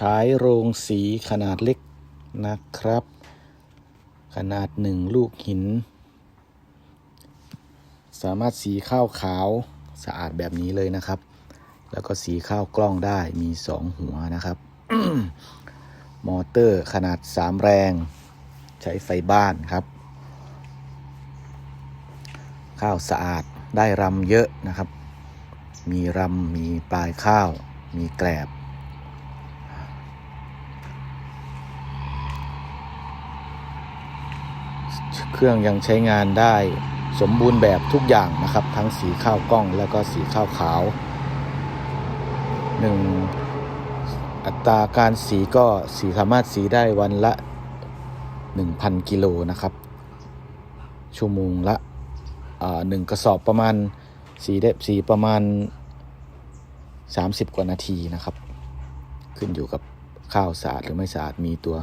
ขายโรงสีขนาดเล็กนะครับ ขนาดหนึ่งลูกหิน สามารถสีข้าวขาวสะอาดแบบนี้เลยนะครับ แล้วก็สีข้าวกล้องได้มีสองหัวนะครับ มอเตอร์ขนาด3แรง ใช้ไฟบ้านครับ ข้าวสะอาดได้รำเยอะนะครับ มีรำมีปลายข้าว มีแกลบ เครื่องยังใช้งานได้สมบูรณ์แบบทุกอย่างนะครับ ทั้งสีข้าวกล้องแล้วก็สีข้าวขาวหนึ่งอัตราการสีก็สีสามารถสีได้วันละ 1,000 กิโลนะครับ ชั่วโมงละหนึ่งกระสอบประมาณสีได้สีประมาณ 30 กว่านาทีนะครับ ขึ้นอยู่กับข้าวสะอาดหรือไม่สะอาดมีตัว